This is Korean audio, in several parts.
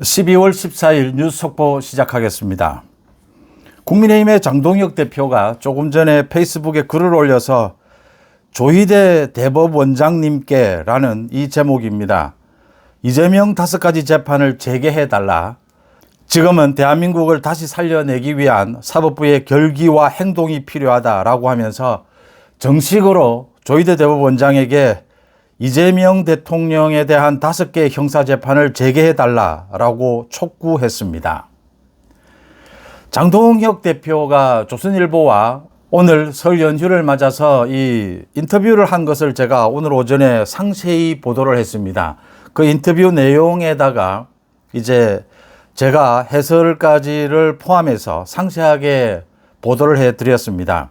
12월 14일 뉴스 속보 시작하겠습니다. 국민의힘의 장동혁 대표가 조금 전에 페이스북에 글을 올려서 조희대 대법원장님께 라는 이 제목입니다. 이재명 다섯 가지 재판을 재개해 달라. 지금은 대한민국을 다시 살려내기 위한 사법부의 결기와 행동이 필요하다라고 하면서 정식으로 조희대 대법원장에게 이재명 대통령에 대한 다섯 개의 형사재판을 재개해 달라라고 촉구했습니다. 장동혁 대표가 조선일보와 오늘 설 연휴를 맞아서 이 인터뷰를 한 것을 제가 오늘 오전에 상세히 보도를 했습니다. 그 인터뷰 내용에다가 이제 제가 해설까지를 포함해서 상세하게 보도를 해 드렸습니다.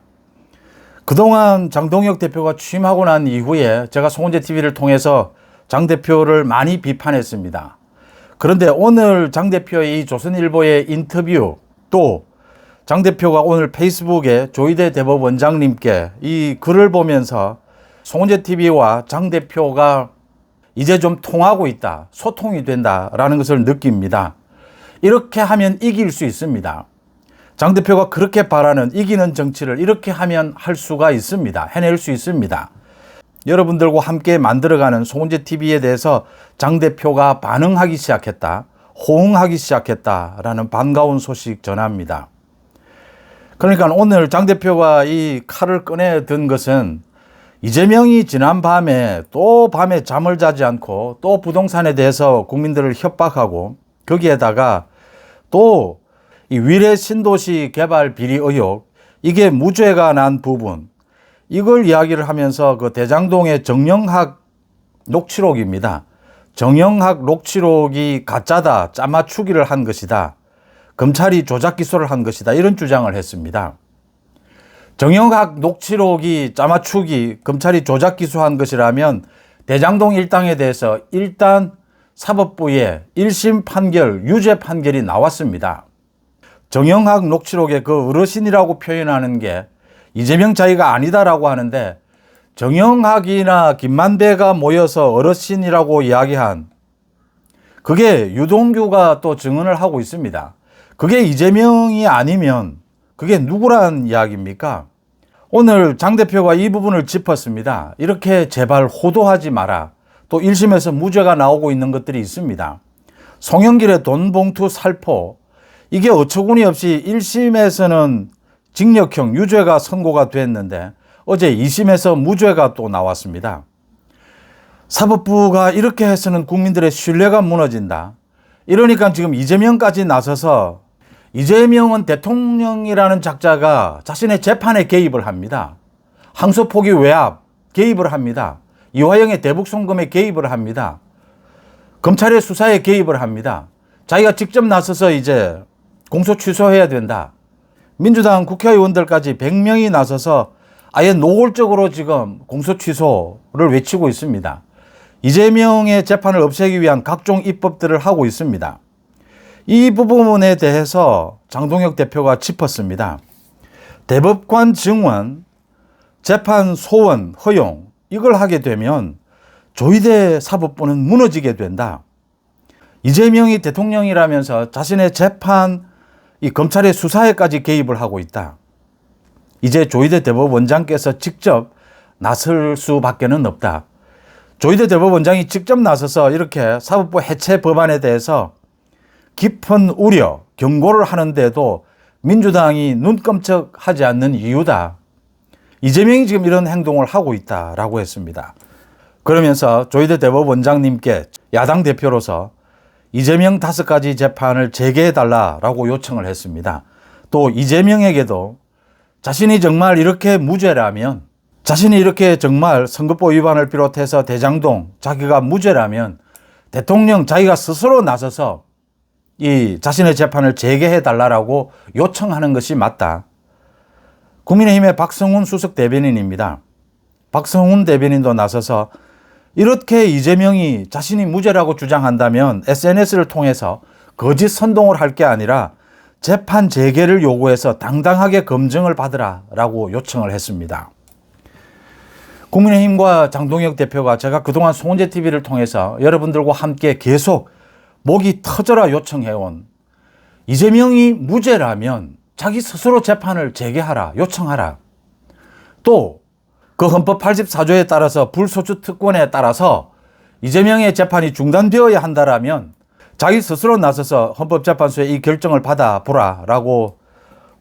그동안 장동혁 대표가 취임하고 난 이후에 제가 송원재 TV를 통해서 장 대표를 많이 비판했습니다. 그런데 오늘 장 대표의 이 조선일보의 인터뷰 또 장 대표가 오늘 페이스북에 조희대 대법원장님께 이 글을 보면서 송원재 TV와 장 대표가 이제 좀 통하고 있다, 소통이 된다라는 것을 느낍니다. 이렇게 하면 이길 수 있습니다. 장 대표가 그렇게 바라는 이기는 정치를 이렇게 하면 할 수가 있습니다. 해낼 수 있습니다. 여러분들과 함께 만들어가는 송은재 TV에 대해서 장 대표가 반응하기 시작했다. 호응하기 시작했다라는 반가운 소식 전합니다. 그러니까 오늘 장 대표가 이 칼을 꺼내 든 것은 이재명이 지난 밤에 또 밤에 잠을 자지 않고 또 부동산에 대해서 국민들을 협박하고 거기에다가 또 이 위례 신도시 개발 비리 의혹 이게 무죄가 난 부분 이걸 이야기를 하면서 그 대장동의 정영학 녹취록입니다. 정영학 녹취록이 가짜다, 짜맞추기를 한 것이다. 검찰이 조작 기소를 한 것이다. 이런 주장을 했습니다. 정영학 녹취록이 짜맞추기, 검찰이 조작 기소한 것이라면 대장동 일당에 대해서 일단 사법부의 1심 판결, 유죄 판결이 나왔습니다. 정영학 녹취록의 그 어르신이라고 표현하는 게 이재명 자기가 아니다라고 하는데 정영학이나 김만배가 모여서 어르신이라고 이야기한 그게 유동규가 또 증언을 하고 있습니다. 그게 이재명이 아니면 그게 누구란 이야기입니까? 오늘 장 대표가 이 부분을 짚었습니다. 이렇게 제발 호도하지 마라. 또 1심에서 무죄가 나오고 있는 것들이 있습니다. 송영길의 돈 봉투 살포. 이게 어처구니 없이 1심에서는 징역형 유죄가 선고가 됐는데 어제 2심에서 무죄가 또 나왔습니다. 사법부가 이렇게 해서는 국민들의 신뢰가 무너진다. 이러니까 지금 이재명까지 나서서 이재명은 대통령이라는 작자가 자신의 재판에 개입을 합니다. 항소 포기 외압 개입을 합니다. 이화영의 대북 송금에 개입을 합니다. 검찰의 수사에 개입을 합니다. 자기가 직접 나서서 이제 공소 취소해야 된다. 민주당 국회의원들까지 100명이 나서서 아예 노골적으로 지금 공소 취소를 외치고 있습니다. 이재명의 재판을 없애기 위한 각종 입법들을 하고 있습니다. 이 부분에 대해서 장동혁 대표가 짚었습니다. 대법관 증원, 재판 소원, 허용, 이걸 하게 되면 조희대 사법부는 무너지게 된다. 이재명이 대통령이라면서 자신의 재판, 이 검찰의 수사에까지 개입을 하고 있다. 이제 조희대 대법원장께서 직접 나설 수밖에는 없다. 조희대 대법원장이 직접 나서서 이렇게 사법부 해체 법안에 대해서 깊은 우려, 경고를 하는데도 민주당이 눈깜짝 하지 않는 이유다. 이재명이 지금 이런 행동을 하고 있다라고 했습니다. 그러면서 조희대 대법원장님께 야당 대표로서 이재명 다섯 가지 재판을 재개해달라라고 요청을 했습니다. 또 이재명에게도 자신이 정말 이렇게 무죄라면 자신이 이렇게 정말 선거법 위반을 비롯해서 대장동 자기가 무죄라면 대통령 자기가 스스로 나서서 이 자신의 재판을 재개해 달라라고 요청하는 것이 맞다. 국민의힘의 박성훈 수석 대변인입니다. 박성훈 대변인도 나서서 이렇게 이재명이 자신이 무죄라고 주장한다면 SNS를 통해서 거짓 선동을 할 게 아니라 재판 재개를 요구해서 당당하게 검증을 받으라라고 요청을 했습니다. 국민의힘과 장동혁 대표가 제가 그동안 송원재 TV를 통해서 여러분들과 함께 계속 목이 터져라 요청해온 이재명이 무죄라면 자기 스스로 재판을 재개하라 요청하라. 또 그 헌법 84조에 따라서 불소추 특권에 따라서 이재명의 재판이 중단되어야 한다라면 자기 스스로 나서서 헌법재판소에 이 결정을 받아보라라고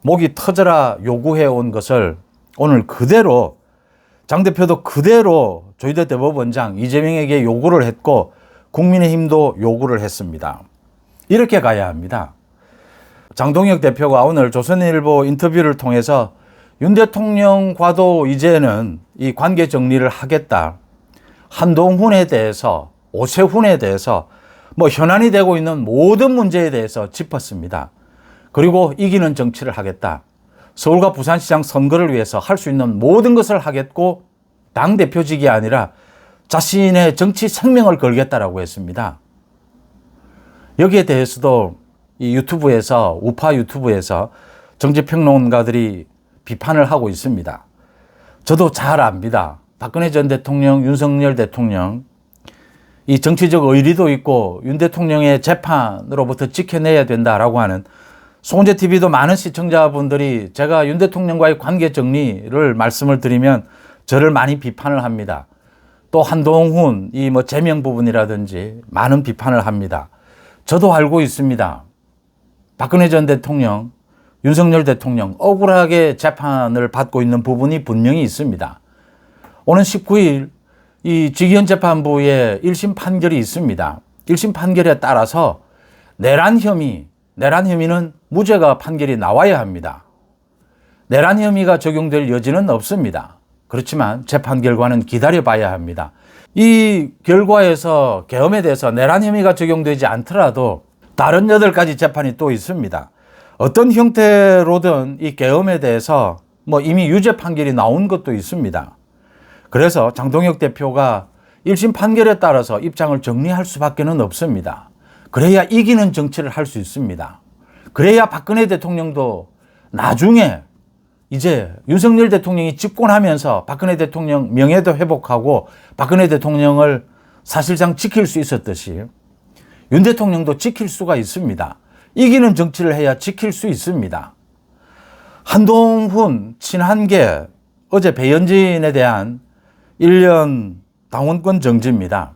목이 터져라 요구해 온 것을 오늘 그대로 장 대표도 그대로 조희대 대법원장 이재명에게 요구를 했고 국민의힘도 요구를 했습니다. 이렇게 가야 합니다. 장동혁 대표가 오늘 조선일보 인터뷰를 통해서 윤 대통령과도 이제는 이 관계 정리를 하겠다. 한동훈에 대해서 오세훈에 대해서 뭐 현안이 되고 있는 모든 문제에 대해서 짚었습니다. 그리고 이기는 정치를 하겠다. 서울과 부산시장 선거를 위해서 할 수 있는 모든 것을 하겠고 당 대표직이 아니라 자신의 정치 생명을 걸겠다라고 했습니다. 여기에 대해서도 이 유튜브에서 우파 유튜브에서 정치평론가들이 비판을 하고 있습니다. 저도 잘 압니다. 박근혜 전 대통령, 윤석열 대통령 이 정치적 의리도 있고 윤 대통령의 재판으로부터 지켜내야 된다라고 하는 송재 TV도 많은 시청자분들이 제가 윤 대통령과의 관계 정리를 말씀을 드리면 저를 많이 비판을 합니다. 또 한동훈 이 뭐 제명 부분이라든지 많은 비판을 합니다. 저도 알고 있습니다. 박근혜 전 대통령, 윤석열 대통령 억울하게 재판을 받고 있는 부분이 분명히 있습니다. 오는 19일 이 직위원 재판부에 1심 판결이 있습니다. 1심 판결에 따라서 내란 혐의, 내란 혐의는 무죄가 판결이 나와야 합니다. 내란 혐의가 적용될 여지는 없습니다. 그렇지만 재판 결과는 기다려봐야 합니다. 이 결과에서 계엄에 대해서 내란 혐의가 적용되지 않더라도 다른 여덟 가지 재판이 또 있습니다. 어떤 형태로든 이 계엄에 대해서 뭐 이미 유죄 판결이 나온 것도 있습니다. 그래서 장동혁 대표가 1심 판결에 따라서 입장을 정리할 수밖에는 없습니다. 그래야 이기는 정치를 할 수 있습니다. 그래야 박근혜 대통령도 나중에 이제 윤석열 대통령이 집권하면서 박근혜 대통령 명예도 회복하고 박근혜 대통령을 사실상 지킬 수 있었듯이 윤 대통령도 지킬 수가 있습니다. 이기는 정치를 해야 지킬 수 있습니다. 한동훈, 친한계, 어제 배현진에 대한 1년 당원권 정지입니다.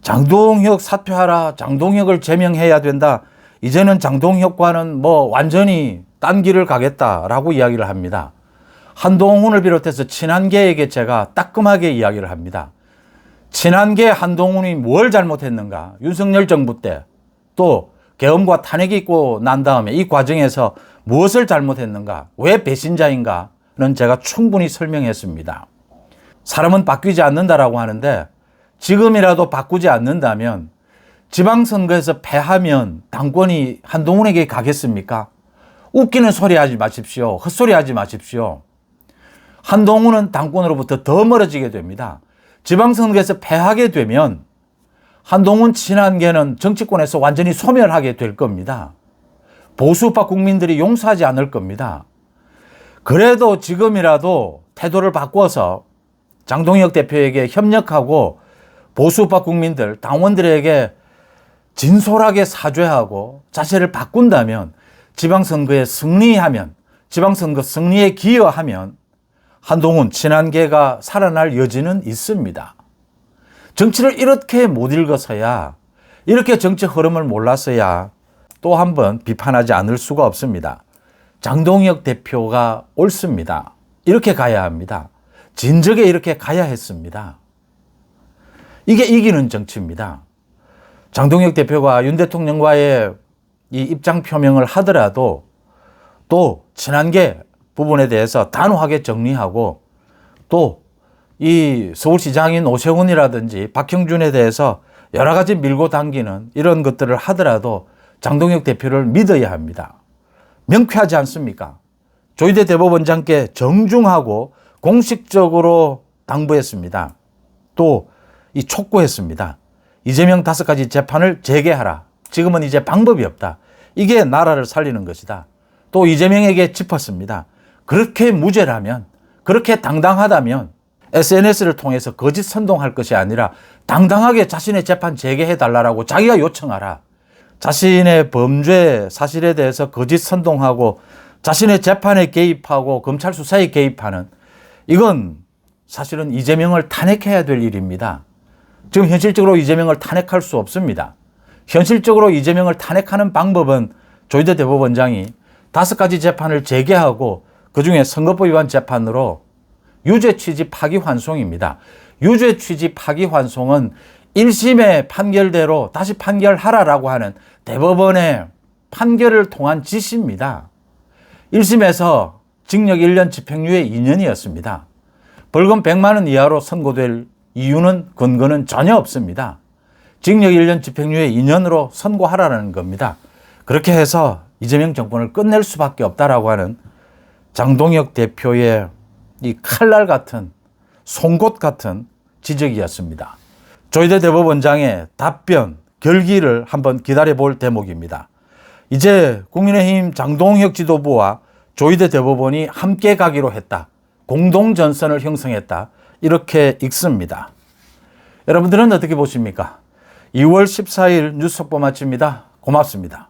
장동혁 사퇴하라, 장동혁을 제명해야 된다. 이제는 장동혁과는 뭐 완전히 딴 길을 가겠다라고 이야기를 합니다. 한동훈을 비롯해서 친한계에게 제가 따끔하게 이야기를 합니다. 친한계 한동훈이 뭘 잘못했는가? 윤석열 정부 때 또 계엄과 탄핵이 있고 난 다음에 이 과정에서 무엇을 잘못했는가? 왜 배신자인가는 제가 충분히 설명했습니다. 사람은 바뀌지 않는다라고 하는데 지금이라도 바꾸지 않는다면 지방선거에서 패하면 당권이 한동훈에게 가겠습니까? 웃기는 소리 하지 마십시오. 헛소리 하지 마십시오. 한동훈은 당권으로부터 더 멀어지게 됩니다. 지방선거에서 패하게 되면 한동훈 친한계는 정치권에서 완전히 소멸하게 될 겁니다. 보수파 국민들이 용서하지 않을 겁니다. 그래도 지금이라도 태도를 바꿔서 장동혁 대표에게 협력하고 보수파 국민들, 당원들에게 진솔하게 사죄하고 자세를 바꾼다면 지방선거에 승리하면 지방선거 승리에 기여하면 한동훈 친한계가 살아날 여지는 있습니다. 정치를 이렇게 못 읽어서야 이렇게 정치 흐름을 몰랐어야 또 한 번 비판하지 않을 수가 없습니다. 장동혁 대표가 옳습니다. 이렇게 가야 합니다. 진즉에 이렇게 가야 했습니다. 이게 이기는 정치입니다. 장동혁 대표가 윤 대통령과의 이 입장 표명을 하더라도 또 친한계 부분에 대해서 단호하게 정리하고 또 이 서울시장인 오세훈이라든지 박형준에 대해서 여러 가지 밀고 당기는 이런 것들을 하더라도 장동혁 대표를 믿어야 합니다. 명쾌하지 않습니까? 조희대 대법원장께 정중하고 공식적으로 당부했습니다. 또 이 촉구했습니다. 이재명 다섯 가지 재판을 재개하라. 지금은 이제 방법이 없다. 이게 나라를 살리는 것이다. 또 이재명에게 짚었습니다. 그렇게 무죄라면, 그렇게 당당하다면 SNS를 통해서 거짓 선동할 것이 아니라 당당하게 자신의 재판 재개해 달라고 자기가 요청하라. 자신의 범죄 사실에 대해서 거짓 선동하고 자신의 재판에 개입하고 검찰 수사에 개입하는 이건 사실은 이재명을 탄핵해야 될 일입니다. 지금 현실적으로 이재명을 탄핵할 수 없습니다. 현실적으로 이재명을 탄핵하는 방법은 조희대 대법원장이 다섯 가지 재판을 재개하고 그 중에 선거법 위반 재판으로 유죄 취지 파기 환송입니다. 유죄 취지 파기 환송은 1심의 판결대로 다시 판결하라라고 하는 대법원의 판결을 통한 지시입니다. 1심에서 징역 1년 집행유예 2년이었습니다. 벌금 100만 원 이하로 선고될 이유는 근거는 전혀 없습니다. 징역 1년 집행유예 2년으로 선고하라는 겁니다. 그렇게 해서 이재명 정권을 끝낼 수밖에 없다라고 하는 장동혁 대표의 이 칼날 같은 송곳 같은 지적이었습니다. 조희대 대법원장의 답변, 결기를 한번 기다려 볼 대목입니다. 이제 국민의힘 장동혁 지도부와 조희대 대법원이 함께 가기로 했다. 공동 전선을 형성했다. 이렇게 읽습니다. 여러분들은 어떻게 보십니까? 2월 14일 뉴스 속보 마칩니다. 고맙습니다.